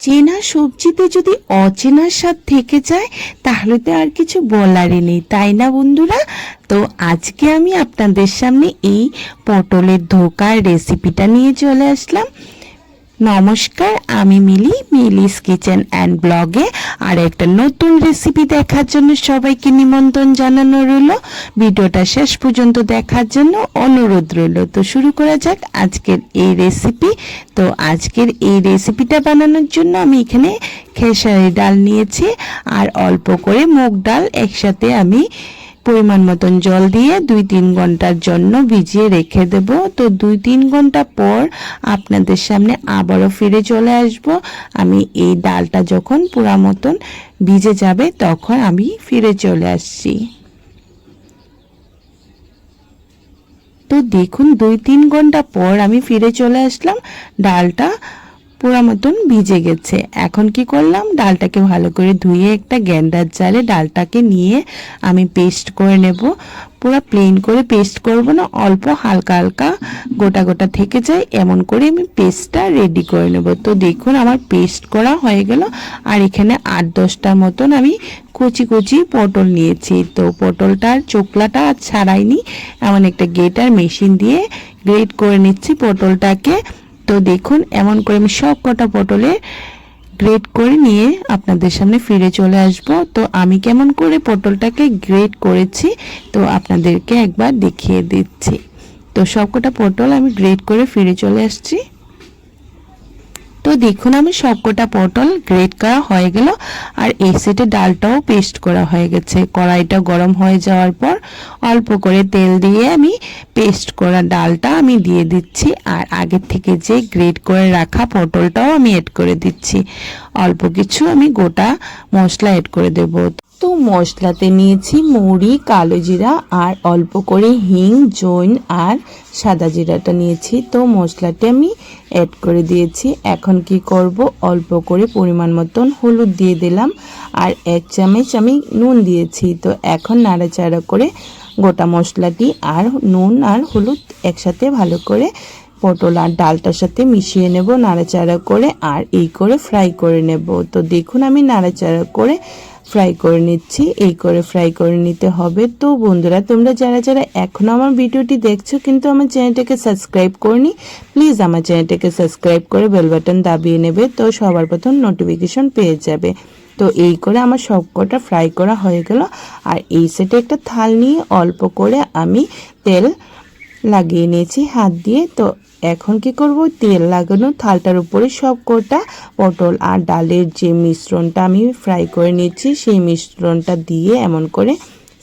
চেনা সবজিতে যদি অচেনার স্বাদ থেকে যায়, তাহলে তো আর কিছু বলারই নেই, তাই না বন্ধুরা? তো আজকে আমি আপনাদের সামনে এই পটলের ধোকার রেসিপিটা নিয়ে চলে আসলাম। নমস্কার, আমি মিলি, মিলিস কিচেন অ্যান্ড ব্লগে আর একটা নতুন রেসিপি দেখার জন্য সবাইকে নিমন্ত্রণ জানানো রইল। ভিডিওটা শেষ পর্যন্ত দেখার জন্য অনুরোধ রইল। তো শুরু করা যাক আজকের এই রেসিপি। তো আজকের এই রেসিপিটা বানানোর জন্য আমি এখানে খেসারি ডাল নিয়েছি আর অল্প করে মুগ ডাল একসাথে আমি পরিমাণ মতন জল দিয়ে দুই তিন ঘণ্টার জন্য ভিজিয়ে রেখে দেব। তো দুই তিন ঘণ্টা পর আপনাদের সামনে আবারও ফিরে চলে আসব। আমি এই ডালটা যখন পুরা মতন ভিজে যাবে তখন আমি ফিরে চলে আসছি। তো দেখুন, দুই তিন ঘণ্টা পর আমি ফিরে চলে আসলাম। ডালটা পুরা মতন ভিজে গেছে। এখন কি করলাম? ডালটাকে ভালো করে ধুয়ে একটা গ্যান্ডার জালে ডালটাকে নিয়ে আমি পেস্ট করে নেব। পুরো প্লেন করে পেস্ট করব না, অল্প হালকা হালকা গোটা গোটা থেকে যায়, এমন করে আমি পেস্টটা রেডি করে নেব। তো দেখুন আমার পেস্ট করা হয়ে গেল, আর এখানে আট দশটার মতন আমি কুচি কুচি পটল নিয়েছি। তো পটলটার চোকলাটা আর ছাড়াইনি, এমন একটা গেটার মেশিন দিয়ে গ্রেট করে নিচ্ছি পটলটাকে। তো দেখুন, এমন করে আমি সব কটা পটলে গ্রেড করে নিয়ে আপনাদের সামনে ফিরে চলে আসব। তো আমি কেমন করে পটলটাকে গ্রেট করেছি, তো আপনাদেরকে একবার দেখিয়ে দিচ্ছি। তো সব কটা পটল আমি গ্রেড করে ফিরে চলে আসছি। তো দেখুন আমি সবকটা পটল গ্রেট করা হয়ে গেল, আর এই সেটে ডালটাও পেস্ট করা হয়ে গেছে। কড়াইটা গরম হয়ে যাওয়ার পর অল্প করে তেল দিয়ে আমি পেস্ট করা ডালটা আমি দিয়ে দিচ্ছি, আর আগের থেকে যে গ্রেট করে রাখা পটলটাও আমি এড করে দিচ্ছি। অল্প কিছু আমি গোটা মশলা এড করে দেব। তো মশলাতে নিয়েছি মুড়ি, কালো জিরা আর অল্প করে হিং, জৈন আর সাদা জিরাটা নিয়েছি। তো মশলাটি আমি অ্যাড করে দিয়েছি। এখন কি করব? অল্প করে পরিমাণ মতন হলুদ দিয়ে দিলাম আর এক চামচ আমি নুন দিয়েছি। তো এখন নাড়াচাড়া করে গোটা মশলাটি আর নুন আর হলুদ একসাথে ভালো করে পটল আর ডালটার সাথে মিশিয়ে নেব, নাড়াচাড়া করে আর এই করে ফ্রাই করে নেব। তো দেখুন আমি নাড়াচাড়া করে ফ্রাই করে নিচ্ছি, এই করে ফ্রাই করে নিতে হবে। তো বন্ধুরা, তোমরা যারা যারা এখনও আমার ভিডিওটি দেখছ কিন্তু আমার চ্যানেলটাকে সাবস্ক্রাইব করনি প্লিজ আমার চ্যানেলটাকে সাবস্ক্রাইব করে বেল বাটন দাবিয়ে নেবে, তো সবার প্রথম নোটিফিকেশন পেয়ে যাবে। তো এই করে আমার সব কটা ফ্রাই করা হয়ে গেল। আর এই সেটে একটা থাল নিয়ে অল্প করে আমি তেল লাগিয়ে নিয়েছি হাত দিয়ে। তো এখন কি করব? তেল লাগানো থালটার উপরে সব কটা পটল আর ডালের যে মিশ্রণটা আমি ফ্রাই করে নিয়েছি, সেই মিশ্রণটা দিয়ে এমন করে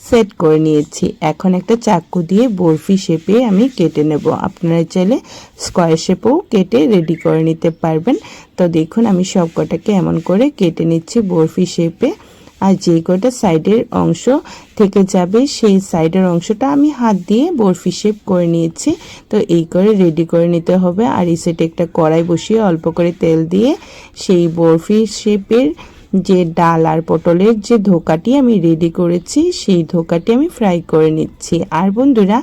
সেট করে নিয়েছি। এখন একটা চাকু দিয়ে বরফি শেপে আমি কেটে নেব। আপনারা চাইলে স্কোয়ার শেপেও কেটে রেডি করে নিতে পারবেন। তো দেখুন, আমি সব কটাকে এমন করে কেটে নিচ্ছি বরফি শেপে আর যে কটা সাইডের অংশ থেকে যাবে, সেই সাইডের অংশটা আমি হাত দিয়ে বরফি শেপ করে নিয়েছি। তো এই করে রেডি করে নিতে হবে। আর এই সেটে একটা কড়াই বসিয়ে অল্প করে তেল দিয়ে সেই বরফি শেপের যে ডাল আর পটলের যে ধোকাটি আমি রেডি করেছি, সেই ধোকাটি আমি ফ্রাই করে নিচ্ছি। আর বন্ধুরা,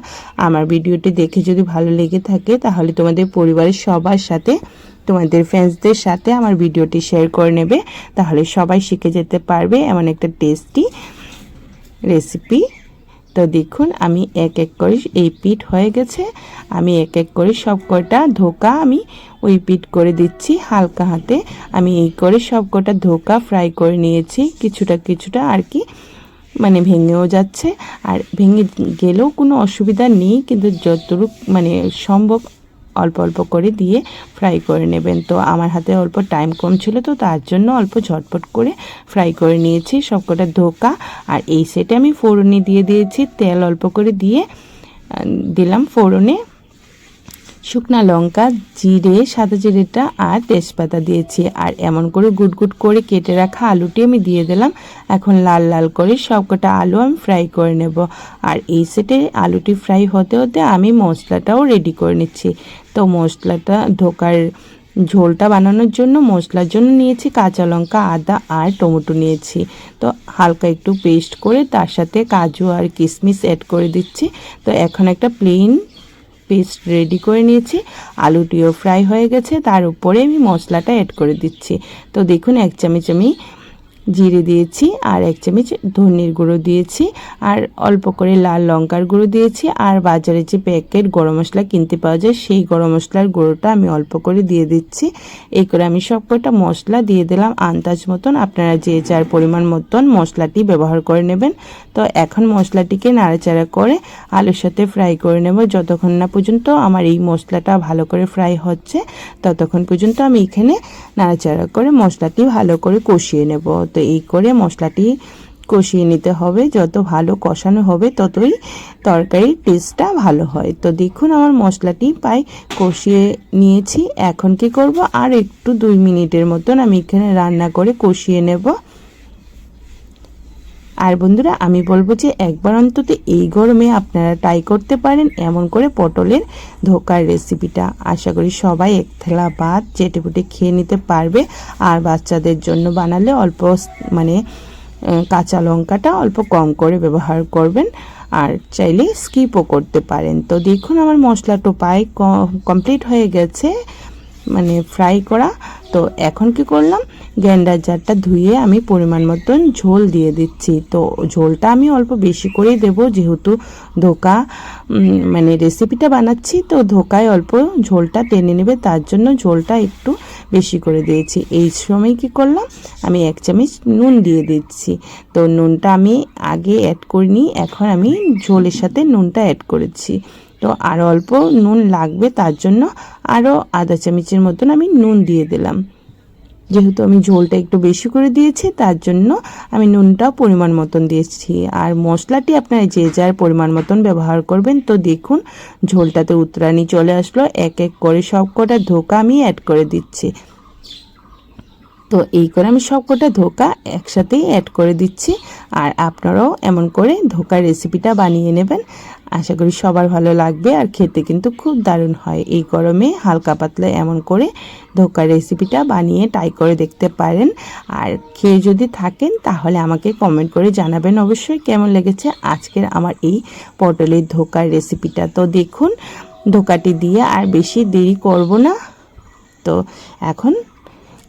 আমার ভিডিওটি দেখে যদি ভালো লেগে থাকে, তাহলে তোমাদের পরিবারের সবার সাথে তোমাদের ফ্রেন্ডসদের সাথে আমার ভিডিওটি শেয়ার করে নেবে। তাহলে সবাই শিখে যেতে পারবে এমন একটা টেস্টি রেসিপি তো দেখুন, আমি এক এক করে এই পিঠ হয়ে গেছে। আমি এক এক করে সব কটা ধোকা আমি ওই পিঠ করে দিচ্ছি হালকা হাতে। আমি এই করে সব কটা ধোকা ফ্রাই করে নিয়েছি। কিছুটা কিছুটা আর কি মানে ভেঙেও যাচ্ছে। আর ভেঙে গেলেও কোনো অসুবিধা নেই, কিন্তু যতটুকু মানে সম্ভব অল্প অল্প করে দিয়ে ফ্রাই করে নেবেন। তো আমার হাতে অল্প টাইম কম ছিল, তো তার জন্য অল্প ঝটপট করে ফ্রাই করে নিয়েছি সবকটা ধোকা। আর এই সেটে আমি ফোড়নে দিয়ে দিয়েছি, তেল অল্প করে দিয়ে দিলাম ফোড়নে। শুকনা লঙ্কা, জিরে, সাদা জিরেটা আর তেজপাতা দিয়েছি। আর এমন করে গুট গুট করে কেটে রাখা আলুটি আমি দিয়ে দিলাম। এখন লাল লাল করে সবকটা আলু আমি ফ্রাই করে নেব। আর এই সেটে আলুটি ফ্রাই হতে হতে আমি মশলাটাও রেডি করে নিচ্ছি। তো মশলাটা ঢোকার ঝোলটা বানানোর জন্য মশলার জন্য নিয়েছি কাঁচা লঙ্কা, আদা আর টমেটো নিয়েছি। তো হালকা একটু পেস্ট করে তার সাথে কাজু আর কিশমিশ অ্যাড করে দিচ্ছি। তো এখন একটা প্লেন পেস্ট রেডি করে নিয়েছি। আলুটিও ফ্রাই হয়ে গেছে, তার উপরে আমি মশলাটা অ্যাড করে দিচ্ছি। তো দেখুন, এক চামচ আমি জিরে দিয়েছি আর এক চামচ ধনির গুঁড়ো দিয়েছি আর অল্প করে লাল লঙ্কার গুঁড়ো দিয়েছি আর বাজারে যে প্যাকেট গরম মশলা কিনতে পাওয়া যায় সেই গরম মশলার গুঁড়োটা আমি অল্প করে দিয়ে দিচ্ছি। এই করে আমি সব কটা মশলা দিয়ে দিলাম আন্দাজ মতন। আপনারা যে যার পরিমাণ মতন মশলাটি ব্যবহার করে নেবেন। তো এখন মশলাটিকে নাড়াচাড়া করে আলুর সাথে ফ্রাই করে নেব। যতক্ষণ না পর্যন্ত আমার এই মশলাটা ভালো করে ফ্রাই হচ্ছে, ততক্ষণ পর্যন্ত আমি এখানে নাড়াচাড়া করে মশলাটি ভালো করে কষিয়ে নেব। তো এই করে মশলাটি কষিয়ে নিতে হবে। যত ভালো কষানো হবে, ততই তরকারির টেস্টটা ভালো হয়। তো দেখুন, আমার মশলাটি প্রায় কষিয়ে নিয়েছি। এখন কি করব? আর একটু দুই মিনিটের মতন আমি এখানে রান্না করে কষিয়ে নেব। আর বন্ধুরা, আমি বলব যে একবার অন্তত এই গরমে আপনারা ট্রাই করতে পারেন এমন করে পটলের ধোকার রেসিপিটা আশা করি সবাই এক থেলা ভাত চেটে পুটে খেয়ে নিতে পারবে। আর বাচ্চাদের জন্য বানালে অল্প মানে কাঁচা লঙ্কাটা অল্প কম করে ব্যবহার করবেন। আর চাইলে স্কিপও করতে পারেন। তো দেখুন, আমার মশলাটা প্রায় কমপ্লিট হয়ে গেছে। মানে ফ্রাই করা। তো এখন কি করলাম? গ্যান্ডার জারটা ধুয়ে আমি পরিমাণ মতন ঝোল দিয়ে দিচ্ছি। তো ঝোলটা আমি অল্প বেশি করেই দেব, যেহেতু ধোকা মানে রেসিপিটা বানাচ্ছি, তো ধোকায় অল্প ঝোলটা টেনে নেবে, তার জন্য ঝোলটা একটু বেশি করে দিয়েছি। এই সময় কি করলাম? আমি এক চামচ নুন দিয়ে দিচ্ছি। তো নুনটা আমি আগে অ্যাড করিনি, এখন আমি ঝোলের সাথে নুনটা অ্যাড করেছি। তো আরও অল্প নুন লাগবে তার জন্য আরও আধা চামচের মতন আমি নুন দিয়ে দিলাম। যেহেতু আমি ঝোলটা একটু বেশি করে দিয়েছি, তার জন্য আমি নুনটাও পরিমাণ মতন দিয়েছি। আর মশলাটি আপনারা যে যার পরিমাণ মতন ব্যবহার করবেন, তো দেখুন ঝোলটাতে উতরানি চলে আসলো। এক এক করে সব কটা ধোকা আমি অ্যাড করে দিচ্ছি। তো এই করে আমি সব কটা ধোকা একসাথেই অ্যাড করে দিচ্ছি। আর আপনারাও এমন করে ধোকার রেসিপিটা বানিয়ে নেবেন। আশা করি সবার ভালো লাগবে আর খেতে কিন্তু খুব দারুণ হয়। এই গরমে হালকা পাতলা এমন করে ধোকার রেসিপিটা বানিয়ে ট্রাই করে দেখতে পারেন। আর খেয়ে যদি থাকেন তাহলে আমাকে কমেন্ট করে জানাবেন। অবশ্যই কেমন লেগেছে আজকের আমার এই পটলের ধোকার রেসিপিটা তো দেখুন, ধোকাটি দিয়ে আর বেশি দেরি করব না। তো এখন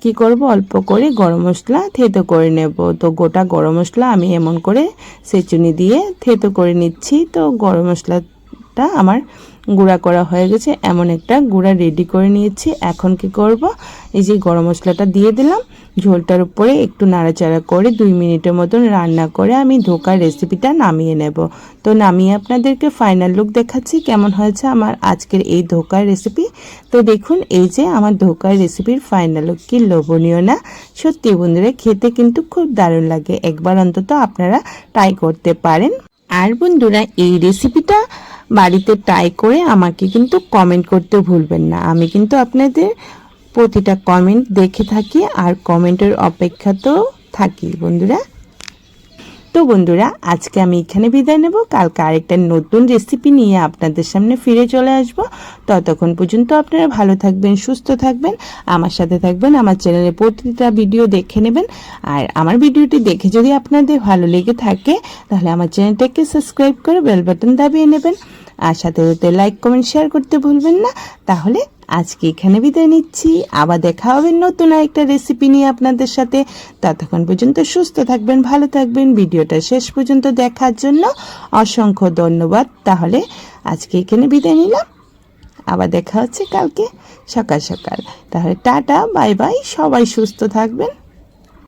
কি করব? অল্প করে গরম মশলা থেতো করে নেব। তো গোটা গরম মশলা আমি এমন করে সেচুনি দিয়ে থেতো করে নিচ্ছি। তো গরম মশলাটা আমার গুঁড়া করা হয়ে গেছে। এমন একটা গুঁড়া রেডি করে নিয়েছি। এখন কি করব? এই যে গরম মশলাটা দিয়ে দিলাম। ঝোলটার উপরে একটু নাড়াচাড়া করে দুই মিনিটের মতন রান্না করে আমি ধোকার রেসিপিটা নামিয়ে নেব। তো নামিয়ে আপনাদেরকে ফাইনাল লুক দেখাচ্ছি কেমন হয়েছে আমার আজকের এই ধোকার রেসিপি তো দেখুন, এই যে আমার ধোকার রেসিপির ফাইনাল লুক কি লোভনীয় না। সত্যি বন্ধুরা, খেতে কিন্তু খুব দারুণ লাগে। একবার অন্তত আপনারা ট্রাই করতে পারেন। আর বন্ধুরা, এই রেসিপিটা বাড়িতে ট্রাই করে আমাকে কিন্তু কমেন্ট করতে ভুলবেন না। আমি কিন্তু আপনাদের প্রতিটা কমেন্ট দেখে থাকি আর কমেন্টের অপেক্ষা তো থাকি। বন্ধুরা তো বন্ধুরা, আজকে আমি এখানে বিদায় নেব। কালকে আরেকটা নতুন রেসিপি নিয়ে আপনাদের সামনে ফিরে চলে আসব। ততক্ষণ পর্যন্ত আপনারা ভালো থাকবেন, সুস্থ থাকবেন। আমার সাথে থাকবেন, আমার চ্যানেলে প্রতিটা ভিডিও দেখে নেবেন। আর আমার ভিডিওটি দেখে যদি আপনাদের ভালো লেগে থাকে, তাহলে আমার চ্যানেলটাকে সাবস্ক্রাইব করে বেল বাটন দাবিয়ে নেবেন। আর সাথে সাথে লাইক কমেন্ট শেয়ার করতে ভুলবেন না। তাহলে আজকে এখানে বিদায় নিচ্ছি। আবার দেখা হবে নতুন একটা রেসিপি নিয়ে আপনাদের সাথে। ততক্ষণ পর্যন্ত সুস্থ থাকবেন, ভালো থাকবেন। ভিডিওটা শেষ পর্যন্ত দেখার জন্য অসংখ্য ধন্যবাদ। তাহলে আজকে এখানে বিদায় নিলাম। আবার দেখা হচ্ছে কালকে সকাল সকাল। তাহলে টাটা, বাই বাই। সবাই সুস্থ থাকবেন।